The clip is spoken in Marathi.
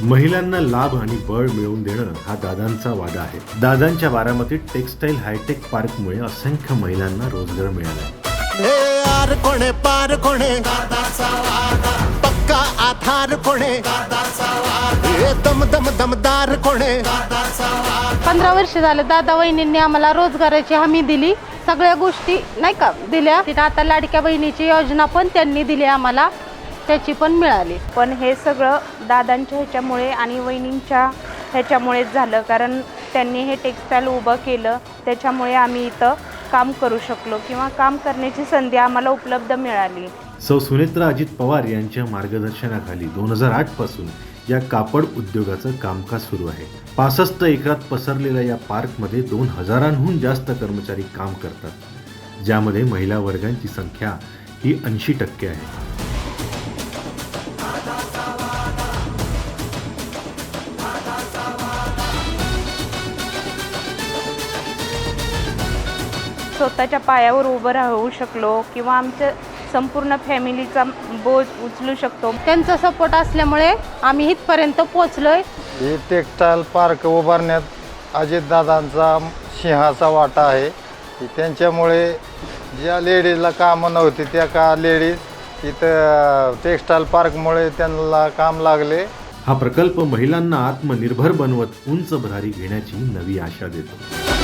महिलांना लाभ आणि बळ मिळवून देणं हा दादांचा वादा आहे. दादांच्या बारामतीत टेक्सटाईल हायटेक पार्कमुळे असंख्य महिलांना रोजगार मिळाला. हे आर कोणे पार कोणे? पक्का आधार कोणे? दम दम दमदार कोणे? पंधरा वर्ष झालं दादा वहिनींनी आम्हाला रोजगाराची हमी दिली. सगळ्या गोष्टी नाही का दिल्या. तिथं आता लाडक्या बहिणीची योजना पण त्यांनी दिली आम्हाला. त्याची पण मिळाली. पण हे सगळं दादांच्या ह्याच्यामुळे आणि वहिनींच्या ह्याच्यामुळेच झालं. कारण त्यांनी हे टेक्स्टाईल उभं केलं. त्याच्यामुळे आम्ही इथं काम करू शकलो किंवा काम करण्याची संधी आम्हाला उपलब्ध मिळाली. सौ सुनेत्रा अजित पवार यांच्या मार्गदर्शनाखाली दोन हजार आठपासून या कापड उद्योगाचं कामकाज सुरू आहे. पासष्ट एकरात पसरलेल्या या पार्कमध्ये दोन हजारांहून जास्त कर्मचारी काम करतात. ज्यामध्ये महिला वर्गांची संख्या ही ऐंशी टक्के आहे. स्वतःच्या पायावर उभं राहू शकलो किंवा आमच्या संपूर्ण फॅमिलीचा बोज उचलू शकतो. त्यांचा सपोर्ट असल्यामुळे आम्ही इथपर्यंत पोचलोय हे टेक्स्टाईल पार्क उभारण्यात अजितदादांचा सिंहाचा वाटा आहे. की त्यांच्यामुळे ज्या लेडीजला कामं नव्हती त्या का लेडीज इथं टेक्स्टाईल पार्कमुळे त्यांना काम लागले. हा प्रकल्प महिलांना आत्मनिर्भर बनवत उंच भरारी घेण्याची नवी आशा देतो.